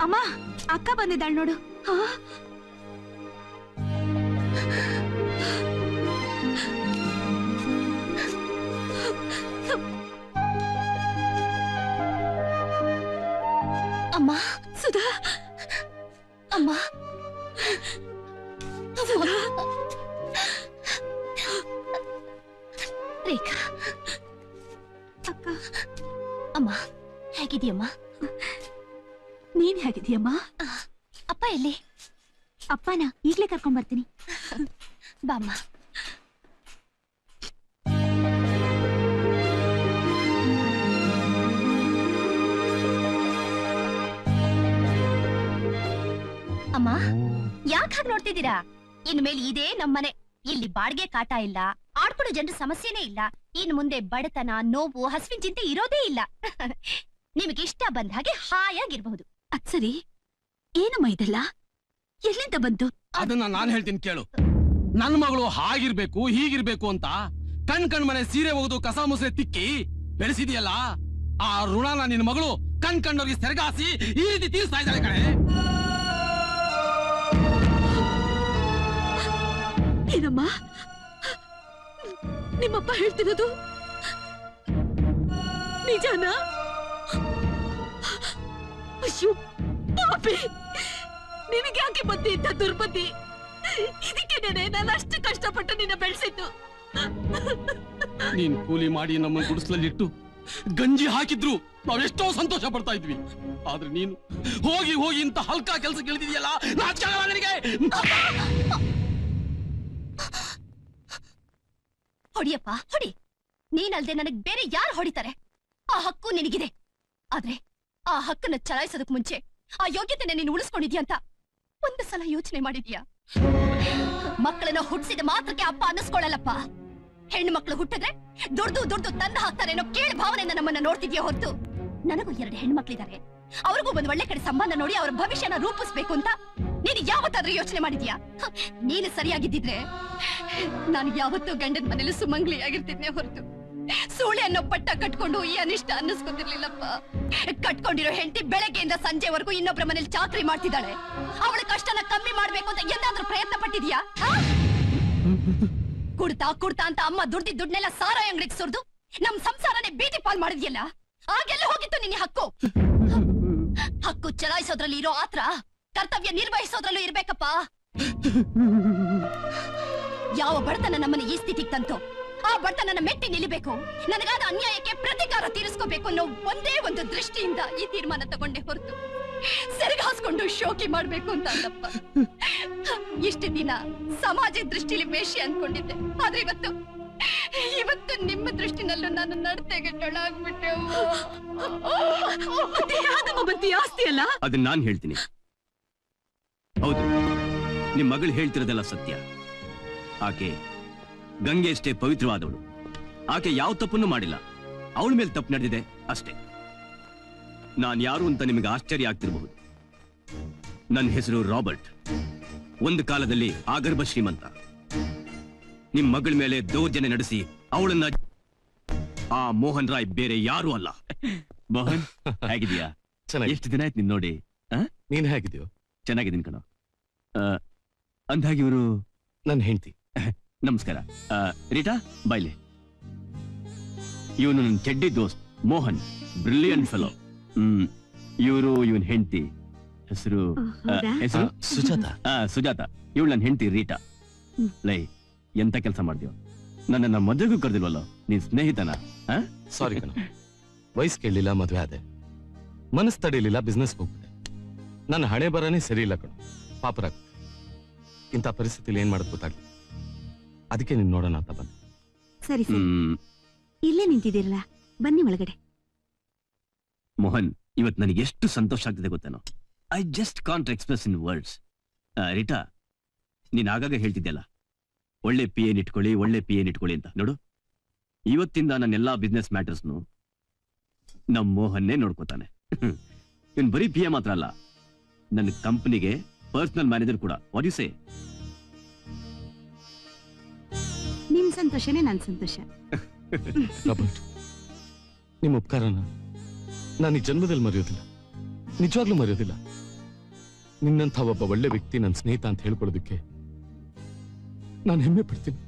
ಅಮ್ಮ ಅಕ್ಕ ಬಂದಿದ್ದಾಳ್ ನೋಡು? ಅಮ್ಮ ಸುಧಾ. ಅಮ್ಮ. ರೇಖಾ. ಅಕ್ಕ. ಅಮ್ಮ ಹೇಗಿದೆಯಮ್ಮ ನೀನ್ ಹೇಗಿದೀಯಮ್ಮ ಅಪ್ಪ ಎಲ್ಲಿ? ಅಪ್ಪನ ಈಗ್ಲೇ ಕರ್ಕೊಂಡ್ ಬರ್ತೀನಿ. ಬಾಮ್ಮ. ಅಮ್ಮ ಯಾಕೆ ಹಾಗೆ ನೋಡ್ತಿದ್ದೀರಾ? ಇನ್ಮೇಲೆ ಇದೇ ನಮ್ಮನೆ. ಇಲ್ಲಿ ಬಾಡಿಗೆ ಕಾಟ ಇಲ್ಲ ಆಡ್ಕೊಳ್ಳೋ ಜನರ ಸಮಸ್ಯೆನೇ ಇಲ್ಲ. ಇನ್ ಮುಂದೆ ಬಡತನ ನೋವು ಹಸುವಿನ ಚಿಂತೆ ಇರೋದೇ ಇಲ್ಲ. ನಿಮಗೆ ಇಷ್ಟ ಬಂದ ಹಾಗೆ ಹಾಯಾಗಿರ್ಬಹುದು. ಅದ್ ಸರಿ. ಏನಮ್ಮ ಇದೆಲ್ಲ? ಎಲ್ಲಿಂದ ಬಂತು ಅದನ್ನ ನಾನ್ ಹೇಳ್ತೀನಿ ಕೇಳು. ನನ್ ಮಗಳು ಹಾಗಿರ್ಬೇಕು ಹೀಗಿರ್ಬೇಕು ಅಂತ ಕಣ್ ಕಣ್ ಮನೆ ಸೀರೆ ಒಗೆದು ಕಸ ಮುಸ್ರೆ ತಿಕ್ಕಿ ಬೆಳೆಸಿದೆಯಲ್ಲ ಆ ಋಣನ ನಿನ್ ಮಗಳು ಕಣ್ ಕಣ್ಣವ್ರಿಗೆ ಸೆರಗಾಸಿ ಈ ರೀತಿ ತೀರಿಸ್ತಾ ಇದ್ದಾಳೆ ಕಣೆ. ಏನಮ್ಮ? ನಿಮ್ಮಪ್ಪ ಹೇಳ್ತಿರೋದು ನಿಜನಾ? ಅಯ್ಯೋ ಪಾಪಿ. ನಿನಗೆ ಯಾಕೆ ಬಂದಿ ಇದ್ದ ದುರ್ಬುದ್ಧಿ? ಇದಕ್ಕೆ ನಾನು ಅಷ್ಟು ಕಷ್ಟಪಟ್ಟು ನಿನ್ನ ಬೆಳೆಸಿದ್ದು. ನೀನ್ ಕೂಲಿ ಮಾಡಿ ನಮ್ಮ ಗುಡಿಸ್ಲಲ್ಲಿಟ್ಟು ಗಂಜಿ ಹಾಕಿದ್ರು ನಾವೆಷ್ಟೋ ಸಂತೋಷ ಪಡ್ತಾ ಇದ್ವಿ. ಆದ್ರೆ ನೀನು ಹೋಗಿ ಹೋಗಿ ಇಂತ ಹಲ್ಕ ಕೆಲಸ ಕೇಳಿದಿದೆಯಲ್ಲ ನಿನಗೆ. ಹೊಡಿಯಪ್ಪ ಹೊಡಿ. ನೀನಲ್ದೆ ನನಗ್ ಬೇರೆ ಯಾರು ಹೊಡಿತಾರೆ? ಆ ಹಕ್ಕು ನಿನಗಿದೆ. ಆದ್ರೆ ಆ ಹಕ್ಕನ್ನ ಚಲಾಯಿಸೋದಕ್ ಮುಂಚೆ ಆ ಯೋಗ್ಯತೆನ ನೀನು ಉಳಿಸ್ಕೊಂಡಿದ್ಯಾ ಅಂತ ಒಂದು ಸಲ ಯೋಚನೆ ಮಾಡಿದ್ಯಾ? ಮಕ್ಕಳನ್ನ ಹುಟ್ಟಿಸಿದ ಮಾತ್ರಕ್ಕೆ ಅಪ್ಪ ಅನ್ನಿಸ್ಕೊಳ್ಳಲ್ಲಪ್ಪ. ಹೆಣ್ಣು ಮಕ್ಕಳು ಹುಟ್ಟಿದ್ರೆ ದುಡ್ದು ದುಡ್ದು ತಂದ ಹಾಕ್ತಾರೆ ಕೇಳಿ ಭಾವನೆಯಿಂದ ನಮ್ಮನ್ನ ನೋಡ್ತಿದ್ಯಾ ಹೊರತು? ನನಗೂ ಎರಡು ಹೆಣ್ಣು ಮಕ್ಕಳಿದ್ದಾರೆ ಅವ್ರಿಗೂ ಒಂದು ಒಳ್ಳೆ ಕಡೆ ಸಂಬಂಧ ನೋಡಿ ಅವ್ರ ಭವಿಷ್ಯನ ರೂಪಿಸ್ಬೇಕು ಅಂತ ನೀನು ಯಾವತ್ತಾದ್ರೂ ಯೋಚನೆ ಮಾಡಿದ್ಯಾ? ನೀನು ಸರಿಯಾಗಿದ್ದಿದ್ರೆ ನಾನು ಯಾವತ್ತೂ ಗಂಡನ ಮನೇಲಿ ಸುಮಂಗ್ಲಿ ಆಗಿರ್ತಿದ್ನೇ ಹೊರತು. ಸೂಳೆ ಅನ್ನೋ ಪಟ್ಟ ಕಟ್ಕೊಂಡು ಈ ಅನಿಷ್ಟ ಅನ್ನಿಸ್ಕೊತಿರ್ಲಿಲ್ಲಪ್ಪ. ಕಟ್ಕೊಂಡಿರೋ ಹೆಂಡತಿ ಬೆಳಗ್ಗೆಯಿಂದ ಸಂಜೆವರೆಗೂ ಇನ್ನೊಬ್ಬರ ಮನೇಲಿ ಚಾಕ್ರಿ ಮಾಡ್ತಿದ್ದಾಳೆ. ಅವಳ ಕಷ್ಟನ ಕಮ್ಮಿ ಮಾಡ್ಬೇಕು ಅಂತ ಎಂದಾದ್ರೂ ಪ್ರಯತ್ನ ಪಟ್ಟಿದ್ಯಾ? ಕುಡ್ತಾ ಕುಡ್ತಾ ಅಂತ ಅಮ್ಮ ದುಡ್ಡಿ ದುಡ್ನೆಲ್ಲ ಸಾರಾಯಿ ಅಂಗಡಿಗೆ ಸುರಿದು ನಮ್ ಸಂಸಾರನೇ ಬೀದಿ ಪಾಲ್ ಮಾಡಿದ್ಯಲ್ಲ? ಆಗೆಲ್ಲ ಹೋಗಿತ್ತು ನಿನ್ನ ಹಕ್ಕು? ಹಕ್ಕು ಚಲಾಯಿಸೋದ್ರಲ್ಲಿ ಇರೋ ಆತ್ರ ಕರ್ತವ್ಯ ನಿರ್ವಹಿಸೋದ್ರಲ್ಲೂ ಇರ್ಬೇಕಪ್ಪ. ಯಾವ ಬಡತನ ನಮ್ಮನ್ನ ಈ ಸ್ಥಿತಿಗೆ ತಂತು? ಆ ಬಡತನನ ಮೆಟ್ಟಿ ನಿಲ್ಲಬೇಕು. ನನಗಾದ ಅನ್ಯಾಯಕ್ಕೆ ಪ್ರತಿಕಾರ ತೀರಿಸ್ಕೋಬೇಕು ಅನ್ನೋ ಒಂದೇ ಒಂದು ದೃಷ್ಟಿಯಿಂದ ಈ ತೀರ್ಮಾನ ತಗೊಂಡೆ ಹೊರತು ಸೆರಗಾಸ್ಕೊಂಡು ಶೋಕಿ ಮಾಡ್ಬೇಕು ಅಂತ ಅಲ್ಲಪ್ಪ ಇಷ್ಟು ದಿನ ಸಮಾಜ ದೃಷ್ಟಿಲಿ ವೇಷಿ ಅನ್ಕೊಂಡಿದ್ದೆ. ಆದ್ರೆ ಇವತ್ತು ಇವತ್ತು ನಿಮ್ಮ ದೃಷ್ಟಿನಲ್ಲೂ ನಾನು ನಡತೆಗೆ ತೊಳಾಗ್ಬಿಟ್ಟೆ ಬಂತು ಆಸ್ತಿ ಅಲ್ಲ? ಅದನ್ನ ನಾನ್ ಹೇಳ್ತೀನಿ. ಹೌದು ನಿಮ್ ಮಗಳು ಹೇಳ್ತಿರೋದೆಲ್ಲ ಸತ್ಯ. ಆಕೆ ಗಂಗೆ ಅಷ್ಟೇ ಪವಿತ್ರವಾದವಳು ಆಕೆ ಯಾವ ತಪ್ಪನ್ನು ಮಾಡಿಲ್ಲ. ಅವಳ ಮೇಲೆ ತಪ್ಪು ನಡೆದಿದೆ ಅಷ್ಟೇ. ನಾನು ಯಾರು ಅಂತ ನಿಮಗೆ ಆಶ್ಚರ್ಯ ಆಗ್ತಿರಬಹುದು. ನನ್ನ ಹೆಸರು ರಾಬರ್ಟ್. ಒಂದು ಕಾಲದಲ್ಲಿ ಆಗರ್ಭ ಶ್ರೀಮಂತ. ನಿಮ್ ಮಗಳ ಮೇಲೆ ದೌರ್ಜನ್ಯ ನಡೆಸಿ ಅವಳನ್ನ ಆ ಮೋಹನ್ ರಾಯ್ ಬೇರೆ ಯಾರು ಅಲ್ಲ. ಮೋಹನ್ ಹೇಗಿದ್ಯಾ ಚೆನ್ನಾಗಿ ಎಷ್ಟು ದಿನ ಆಯ್ತು ನಿನ್ ನೋಡಿ? ನೀನ್ ಹೇಗಿದ್ಯೋ? ಚೆನ್ನಾಗಿದ್ದೀನಿ ಕಣ. ಅಂದಾಗಿ ಇವರು ನನ್ನ ಹೆಂಡತಿ. ನಮಸ್ಕಾರ. ಆ, ರೀಟಾ ಬಾಯ್ಲೆ. ಇವನು ನನ್ನ ಚಡ್ಡಿ ದೋಸ್ತ್ ಮೋಹನ್. ಬ್ರಿಲಿಯಂಟ್ ಫೆಲೋ ಹ್ಮ್ ಇವರು ಇವನ್ ಹೆಂಡತಿ. ಹೆಸರು ಹೆಸರು? ಸುಜಾತ. ಆ, ಸುಜಾತ. ಇವಳು ನನ್ನ ಹೆಂಡತಿ ರೀಟಾ. ಲೈ ಎಂತ ಕೆಲಸ ಮಾಡ್ತೀವ ನನ್ನನ್ನ ಮದುವೆಗೂ ಕರೆದಿಲ್ವಲ್ಲ? ನೀನ್ ಸ್ನೇಹಿತನ? ಸಾರಿ ಕಣ. ವಯಸ್ ಕೇಳಲಿಲ್ಲ ಮದುವೆ ಆದೆ. ಮನಸ್ ತಡಿಲಿಲ್ಲ ಬಿಸ್ನೆಸ್ ಹೋಗ್ಬಿಟ್ಟೆ ನನ್ನ ಹಣೆ ಬರನೇ ಸರಿ ಇಲ್ಲ ಕಣ. ಪಾಪರ ಇಂಥ ಪರಿಸ್ಥಿತಿಲಿ ಏನ್ ಮಾಡೋದು ಗೊತ್ತಾಗ್ಲಿ ಅದಕ್ಕೆ ನೀನ್ ನೋಡೋಣ ಅಂತ ಬಂದೆ. ಸರಿ ಸರಿ. ಹ್ಮ್. ಇಲ್ಲೇ ನಿಂತಿದ್ದೀರಲ್ಲ ಬನ್ನಿ ಒಳಗಡೆ. ಮೋಹನ್ ಇವತ್ ನನಗೆ ಎಷ್ಟು ಸಂತೋಷ ಆಗ್ತಿದೆ ಗೊತ್ತೇನೋ? I just can't express in words Rita ನೀನ್ ಆಗಾಗ ಹೇಳ್ತಿದ್ದೆಲ್ಲ ಒಳ್ಳೆ ಪಿ ಎನ್ ಇಟ್ಕೊಳ್ಳಿ ಒಳ್ಳೆ ಪಿ ಎನ್ ಇಟ್ಕೊಳ್ಳಿ ಅಂತ. ನೋಡು ಇವತ್ತಿಂದ ನನ್ನ ಎಲ್ಲಾ ಬಿಸ್ನೆಸ್ ಮ್ಯಾಟರ್ಸ್ನು ನಮ್ ಮೋಹನ್ನೇ ನೋಡ್ಕೋತಾನೆ. ಇವನ್ ಬರೀ ಪಿ ಎ ಮಾತ್ರ ಅಲ್ಲ ನನ್ನ ಕಂಪನಿಗೆ ಪರ್ಸನಲ್ ಮ್ಯಾನೇಜರ್ ಕೂಡ. ವಾಟ್ ಯು ಸೇ ಸಂತೋಷನೇ ನನ್ ಸಂತೋಷ. ನಿಮ್ಮ ಉಪಕಾರನ ನಾನು ಈ ಜನ್ಮದಲ್ಲಿ ಮರೆಯೋದಿಲ್ಲ. ನಿಜವಾಗ್ಲೂ ಮರೆಯೋದಿಲ್ಲ. ನಿನ್ನಂಥ ಒಬ್ಬ ಒಳ್ಳೆ ವ್ಯಕ್ತಿ ನನ್ನ ಸ್ನೇಹಿತ ಅಂತ ಹೇಳ್ಕೊಳ್ಳೋದಕ್ಕೆ ನಾನು ಹೆಮ್ಮೆ ಪಡ್ತೀನಿ.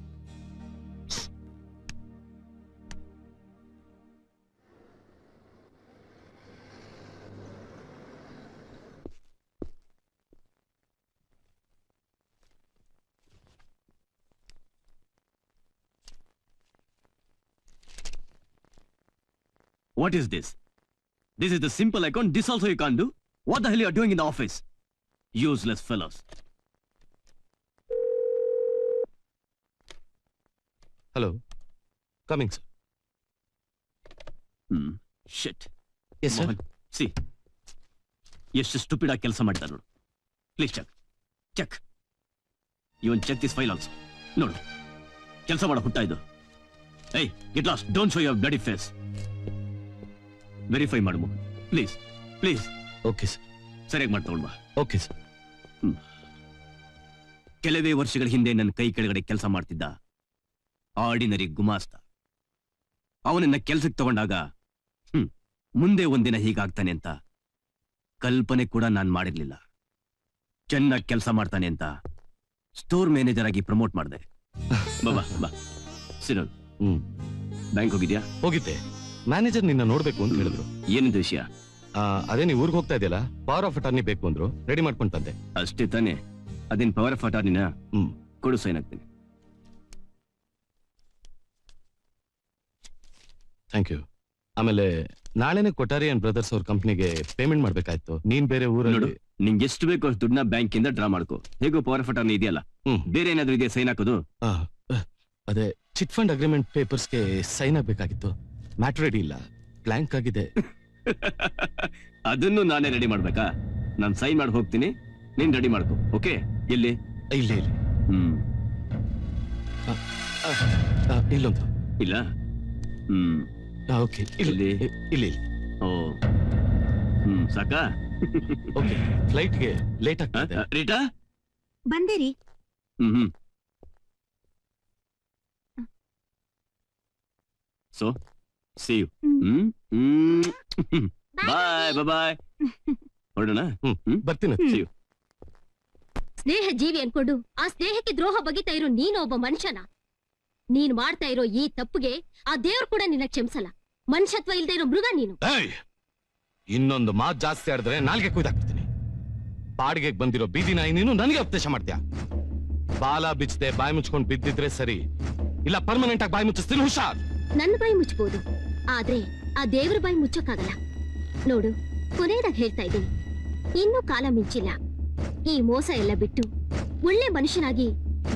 What is this? This is the simple account. This also you can't do. What the hell you are doing in the office? Useless fellows. Hello. Coming, sir. Hmm. Shit. Yes, Mohan see ಎಷ್ಟು stupid ಆಗಿ ಕೆಲಸ ಮಾಡ್ತಾರೆ ನೋಡು please check check even check this file also ನೋಡು ಕೆಲಸ ಮಾಡೋ ಹುಟ್ಟ ಇದು hey get lost don't show your bloody face verify ಮಾಡು Mohan please please okay sir ಸರಿಯಾಗಿ ಮಾಡ್ತಗೊಂಡ್ ಬಾ ಓಕೆ ಸರ್ ಕೆಲವೇ ವರ್ಷಗಳ ಹಿಂದೆ ನನ್ನ ಕೈ ಕೆಳಗಡೆ ಕೆಲಸ ಮಾಡ್ತಿದ್ದ ಆರ್ಡಿನರಿ ಗುಮಾಸ್ತ. ಅವನನ್ನ ಕೆಲಸಕ್ಕೆ ತಗೊಂಡಾಗ ಹ್ಮ್ ಮುಂದೆ ಒಂದಿನ ಹೀಗಾಗ್ತಾನೆ ಅಂತ ಕಲ್ಪನೆ ಕೂಡ ನಾನ್ ಮಾಡಿರ್ಲಿಲ್ಲ. ಚೆನ್ನಾಗಿ ಕೆಲಸ ಮಾಡ್ತಾನೆ ಅಂತ ಸ್ಟೋರ್ ಮ್ಯಾನೇಜರ್ ಆಗಿ ಪ್ರಮೋಟ್ ಮಾಡಿದೆ. ಬಾಬಾ ಬಾ ಸಿನೋಲ್. ಹ್ಮ್. ಬ್ಯಾಂಕ್ ಹೋಗಿದ್ಯಾ? ಹೋಗಿದ್ದೆ. ಮ್ಯಾನೇಜರ್ ನಿನ್ನ ನೋಡ್ಬೇಕು ಅಂತ ಹೇಳಿದ್ರು. ಏನಿದೆ ವಿಷಯ? ಆ, ಅದೇ ನೀವು ಊರಿಗೆ ಹೋಗ್ತಾ ಇದೆಯಲ್ಲ ಪವರ್ ಆಫ್ ಅಟಾರ್ನಿ ಬೇಕು ಅಂದ್ರು ರೆಡಿ ಮಾಡ್ಕೊಂಡು ತಂದೆ ಅಷ್ಟೇ ತಾನೆ. ಅದೇನ್ ಪವರ್ ಆಫ್ ಅಟಾರ್ನಿನ ಹ್ಮ್. ಕೊಡು ಸೈನ್ ಆಗ್ತೀನಿ ಥ್ಯಾಂಕ್ ಯು ಆಮೇಲೆ ನಾಳೆನೆ ಕೊಟಾರಿ ಅಂಡ್ ಬ್ರದರ್ಸ್ ಅವ್ರ ಕಂಪ್ನಿಗೆ ಪೇಮೆಂಟ್ ಮಾಡ್ಬೇಕಾಯ್ತು. ನೀನ್ ಬೇರೆ ನೋಡು ಊರಲ್ಲಿ ನಿಂಗೆ ಎಷ್ಟು ಬೇಕೋ ಅಷ್ಟು ದುಡ್ಡನ್ನ ಬ್ಯಾಂಕ್ ಇಂದ ಡ್ರಾ ಮಾಡ್ಕೋ. ಹೇಗೋ ಪವರ್ ಆಫ್ ಅಟಾರ್ನಿ ಇದೆಯಲ್ಲ. ಹ್ಮ್. ಬೇರೆ ಏನಾದ್ರೂ ಇದೆಯಾ ಸೈನ್ ಹಾಕೋದು? ಆ, ಅಹ್, ಅದೇ ಚಿಟ್ ಫಂಡ್ ಅಗ್ರಿಮೆಂಟ್ ಪೇಪರ್ಸ್ಗೆ ಸೈನ್ ಆಗ್ಬೇಕಾಗಿತ್ತು. ಮ್ಯಾಟರ್ ರೆಡಿ ಇಲ್ಲ. ಬ್ಲ್ಯಾಂಕ್ ಆಗಿದೆ. ಅದನ್ನು ನಾನೇ ರೆಡಿ ಮಾಡ್ಬೇಕಾ? ನಾನು ಸೈನ್ ಮಾಡಿ ಹೋಗ್ತೀನಿ. ನೀನ್ ರೆಡಿ ಮಾಡ್ಕೋ. ಓಕೆ ಎಲ್ಲಿ? ಇಲ್ಲಿ ಇಲ್ಲಿ. ಹ್ಮ್. ಆ, ಇಲ್ಲೊಂದು. ಇಲ್ಲ? ಹ್ಮ್. ಓಕೆ ಇಲ್ಲಿ? ಇಲ್ಲಿ ಇಲ್ಲಿ. ಓ. ಹ್ಮ್ ಸಾಕಾ? ಓಕೆ ಫ್ಲೈಟ್ಗೆ ಲೇಟ್ ಆ, ಆಗ್ತದೆ. ಆ, ರೀಟಾ? ಹ್ಮ್ ಹ್ಮ್. So see you bye bye ಹೊರಡೋಣ ಬರ್ತೀನಿ. ಸಿ ಯು ಸ್ನೇಹ ಜೀವಿ ಅನ್ಕೊಂಡು ಆ ಸ್ನೇಹಕ್ಕೆ ದ್ರೋಹ ಬಗಿತಾ ಇರೋ ನೀನು ಒಬ್ಬ ಮನುಷ್ಯನ. ನೀನ್ ಮಾಡ್ತಾ ಇರೋ ಈ ತಪ್ಪುಗೆ ಆ ದೇವ್ರು ಕೂಡ ನಿನ್ನ ಕ್ಷಮಿಸಲ್ಲ. ಮನುಷ್ಯತ್ವ ಇಲ್ದೇ ಇರೋ ಮೃಗ ನೀನು! ಇನ್ನೊಂದು ಮಾತು ಜಾಸ್ತಿ ಆಡಿದ್ರೆ ನಾಲ್ಗೆ ಕುಯ್ದಾಕ್ಬಿಡ್ತೀನಿ. ಬಾಡಿಗೆ ಬಂದಿರೋ ಬೀದಿ ನಾಯಿ ನೀನು ನನಗೆ ಉಪದೇಶ ಮಾಡ್ತೀಯ? ಬಾಲ ಬಿಚ್ಚದೆ ಬಾಯಿ ಮುಚ್ಕೊಂಡು ಬಿದ್ದಿದ್ರೆ ಸರಿ. ಇಲ್ಲ ಪರ್ಮನೆಂಟ್ ಆಗಿ ಬಾಯಿ ಮುಚ್ಚಿಸ್ತೀನಿ ಹುಷಾರ್. ನನ್ನ ಬಾಯಿ ಮುಚ್ಚಬಹುದು ಆದ್ರೆ ಆ ದೇವ್ರ ಬಾಯಿ ಮುಚ್ಚಕ್ಕಾಗಲ್ಲ. ನೋಡು, ಕೊನೆಯದಾಗ ಹೇಳ್ತಾ ಇದ್ದೀನಿ. ಇನ್ನೂ ಕಾಲ ಮಿಂಚಿಲ್ಲ. ಈ ಮೋಸ ಎಲ್ಲ ಬಿಟ್ಟು ಒಳ್ಳೆ ಮನುಷ್ಯನಾಗಿ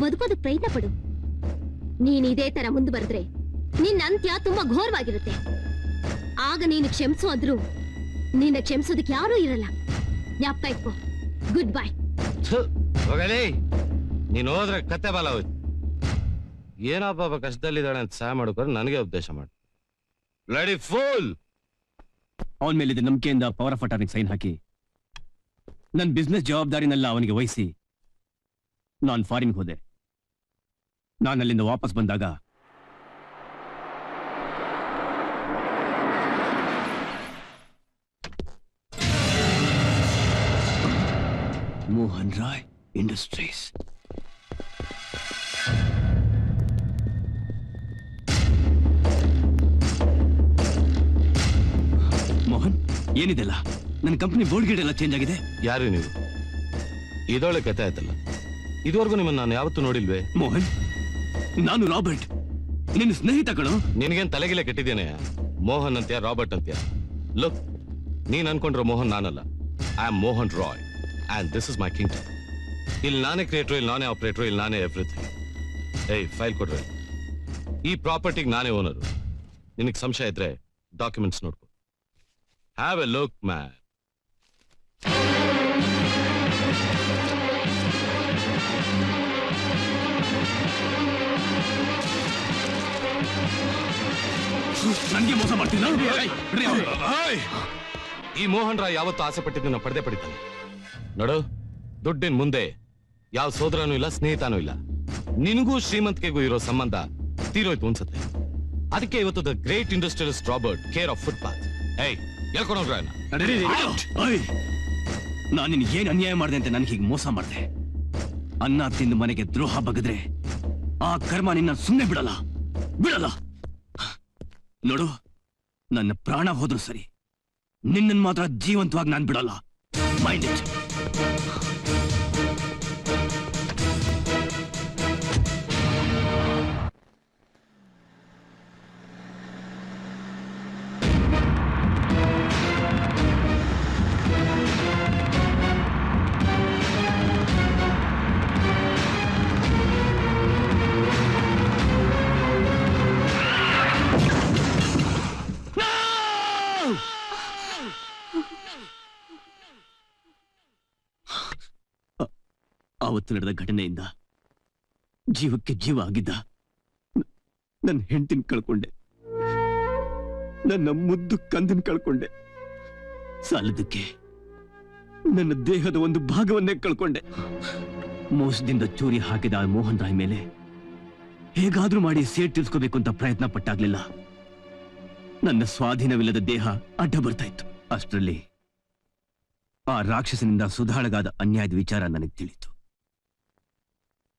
ಬದುಕೋದಕ್ ಪ್ರಯತ್ನ ಪಡು. ನೀನ್ ಇದೇ ತರ ಮುಂದುವರೆದ್ರೆ ನಿನ್ನ ಅಂತ್ಯ ತುಂಬಾ ಘೋರವಾಗಿರುತ್ತೆ. ಆಗ ನೀನು ಕ್ಷಮಿಸು ಅಂದ್ರು ನಿನ್ನ ಕ್ಷಮಿಸೋದಕ್ಕೆ ಯಾರೂ ಇರಲ್ಲ. ಜ್ಞಾಪಕ ಇಟ್ಕೋ. ಗುಡ್ ಬೈ ನೀನ್ ಹೋದ್ರೆ ಕತೆ ಬಾಲ ಹೋಯ್ತು. ಏನೋ ಪಾಪ ಕಷ್ಟದಲ್ಲಿದ್ದಾಳೆ ಅಂತ ಸಹಾಯ ಮಾಡ್ಕೊಂಡು ನನಗೆ ಉಪದೇಶ ಮಾಡು. ರೆಡಿ ಫುಲ್ ಅವನ ಮೇಲಿದ್ದ ನಂಬಿಕೆಯಿಂದ ಪವರ್ ಆಫ್ ಅಟಾರ್ನಿಗೆ ಸೈನ್ ಹಾಕಿ. ನನ್ನ ಬಿಸ್ನೆಸ್ ಜವಾಬ್ದಾರಿನೆಲ್ಲ ಅವನಿಗೆ ವಹಿಸಿ. ನಾನ್ ಫಾರಿನ್ಗೆ ಹೋದೆ. ನಾನು ಅಲ್ಲಿಂದ ವಾಪಸ್ ಬಂದಾಗ. ಮೋಹನ್ ರಾಯ್ ಇಂಡಸ್ಟ್ರೀಸ್. ಏನಿದೆಲ್ಲ? ನನ್ನ ಕಂಪನಿ ಬೋರ್ಡ್ ಗೇಟ್ ಎಲ್ಲ ಚೇಂಜ್ ಆಗಿದೆ. ಯಾರು ನೀವು? ಇದೊಳ್ಳೆ ಕತೆ ಆಯ್ತಲ್ಲ. ಇದುವರೆಗೂ ನಿಮ್ಮನ್ನ ನಾನು ಯಾವತ್ತೂ ನೋಡಿಲ್ವೇ? ಮೋಹನ್ ನಾನು ರಾಬರ್ಟ್. ನಿನ್ನ ಸ್ನೇಹಿತ ಕಣೋ. ನಿನಗೇನು ತಲೆಗಿಲೆ ಕೆಟ್ಟಿದ್ದೇನೆ? ಮೋಹನ್ ಅಂತ್ಯ ರಾಬರ್ಟ್ ಅಂತ್ಯ? ಲುಕ್ ನೀನ್ ಅನ್ಕೊಂಡ್ರೋ ಮೋಹನ್ ನಾನಲ್ಲ. I am Mohan Roy and this is my king ಇಲ್ಲಿ ನಾನೇ ಕ್ರಿಯೇಟರ್ ಇಲ್ಲಿ ನಾನೇ ಆಪರೇಟರ್ ಇಲ್ಲಿ ನಾನೇ ಎವ್ರಿಥಿಂಗ್ ಏಯ್ ಫೈಲ್ ಕೊಡ್ರಿ. ಈ ಪ್ರಾಪರ್ಟಿಗೆ ನಾನೇ ಓನರು ನಿನಗೆ ಸಂಶಯ ಇದ್ರೆ ಡಾಕ್ಯುಮೆಂಟ್ಸ್ ನೋಡ್ಕೊ. Have a look, man. ನನಗೆ ಮೋಸ ಮಾಡ್ತೀನಿ ಈ ಮೋಹನ್ ರಾಯ್ ಯಾವತ್ತು ಆಸೆ ಪಟ್ಟಿದ್ದನ್ನ ಪಡೆದೇ ಪಡಿತಾನೆ. ನೋಡು ದುಡ್ಡಿನ ಮುಂದೆ ಯಾವ ಸೋದರನೂ ಇಲ್ಲ ಸ್ನೇಹಿತನೂ ಇಲ್ಲ. ನಿನಗೂ ಶ್ರೀಮಂತಿಕೆಗೂ ಇರೋ ಸಂಬಂಧ ತೀರೋಯ್ತು ಅನ್ಸುತ್ತೆ. ಅದಕ್ಕೆ ಇವತ್ತು the great industrialist Robert care of footpath. Hey ಹೋಗ್ರ ನಾನು ನಿನ್ ಏನ್ ಅನ್ಯಾಯ ಮಾಡಿದೆ ಅಂತ ನನ್ಗೆ ಹೀಗೆ ಮೋಸ ಮಾಡಿದೆ? ಅನ್ನ ತಿಂದು ಮನೆಗೆ ದ್ರೋಹ ಬಗದ್ರೆ ಆ ಕರ್ಮ ನಿನ್ನ ಸುಮ್ಮನೆ ಬಿಡಲ್ಲ. ಬಿಡಲ್ಲ. ನೋಡು ನನ್ನ ಪ್ರಾಣ ಹೋದ್ರು ಸರಿ. ನಿನ್ನನ್ ಮಾತ್ರ ಜೀವಂತವಾಗಿ ನಾನು ಬಿಡಲ್ಲ. ಮೈಂಡ್ ಇಟ್ ಆವತ್ತು ನಡೆದ ಘಟನೆಯಿಂದ ಜೀವಕ್ಕೆ ಜೀವ ಆಗಿದ್ದ ನನ್ನ ಹೆಂಡತಿನ ಕಳ್ಕೊಂಡೆ. ನನ್ನ ಮುದ್ದು ಕಂದಿನ ಕಳ್ಕೊಂಡೆ. ಸಾಲದಕ್ಕೆ ನನ್ನ ದೇಹದ ಒಂದು ಭಾಗವನ್ನೇ ಕಳ್ಕೊಂಡೆ. ಮೋಸದಿಂದ ಚೂರಿ ಹಾಕಿದ ಮೋಹನ್ ರಾಯ್ ಮೇಲೆ ಹೇಗಾದ್ರೂ ಮಾಡಿ ಸೇಟ್ ಅಂತ ಪ್ರಯತ್ನ ಪಟ್ಟಾಗ್ಲಿಲ್ಲ. ನನ್ನ ಸ್ವಾಧೀನವಿಲ್ಲದ ದೇಹ ಅಡ್ಡ ಬರ್ತಾ ಇತ್ತು ಅಷ್ಟರಲ್ಲಿ ಆ ರಾಕ್ಷಸನಿಂದ ಸುಧಾಳಗಾದ ಅನ್ಯಾಯದ ವಿಚಾರ ನನಗೆ ತಿಳಿತು.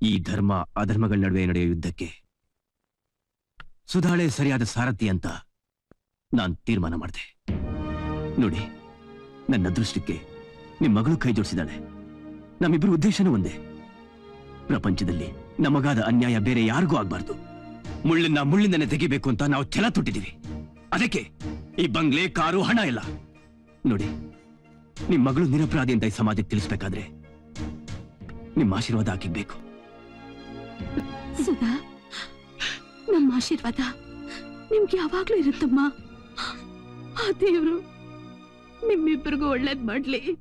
ಈ ಧರ್ಮ ಅಧರ್ಮಗಳ ನಡುವೆ ನಡೆಯುವ ಯುದ್ಧಕ್ಕೆ. ಸುಧಾಳೆ ಸರಿಯಾದ ಸಾರಥಿ ಅಂತ ನಾನು ತೀರ್ಮಾನ ಮಾಡಿದೆ. ನೋಡಿ, ನನ್ನ ಅದೃಷ್ಟಕ್ಕೆ ನಿಮ್ ಮಗಳು ಕೈ ಜೋಡಿಸಿದಾಳೆ ನಮ್ಮಿಬ್ಬರು ಉದ್ದೇಶನೂ ಒಂದೇ. ಪ್ರಪಂಚದಲ್ಲಿ ನಮಗಾದ ಅನ್ಯಾಯ ಬೇರೆ ಯಾರಿಗೂ ಆಗ್ಬಾರ್ದು. ಮುಳ್ಳನ್ನ ಮುಳ್ಳಿಂದನೇ ತೆಗಿಬೇಕು ಅಂತ ನಾವು ಛಲ ತೊಟ್ಟಿದ್ದೀವಿ. ಅದಕ್ಕೆ ಈ ಬಂಗ್ಲೆ, ಕಾರು, ಹಣ ಇಲ್ಲ ನೋಡಿ, ನಿಮ್ ಮಗಳು ನಿರಪರಾಧಿ ಅಂತ ಈ ಸಮಾಜಕ್ಕೆ ತಿಳಿಸ್ಬೇಕಾದ್ರೆ ನಿಮ್ಮ ಆಶೀರ್ವಾದ ಹಾಕಿರ್ಬೇಕು. ಸುಧಾ ನಮ್ಮ ಆಶೀರ್ವಾದ ನಿಮ್ಗೆ ಯಾವಾಗ್ಲೂ ಇರುತ್ತಮ್ಮ. ಆ ದೇವ್ರು ನಿಮ್ಮಿಬ್ಬರಿಗೂ ಒಳ್ಳೇದ್ ಮಾಡ್ಲಿ.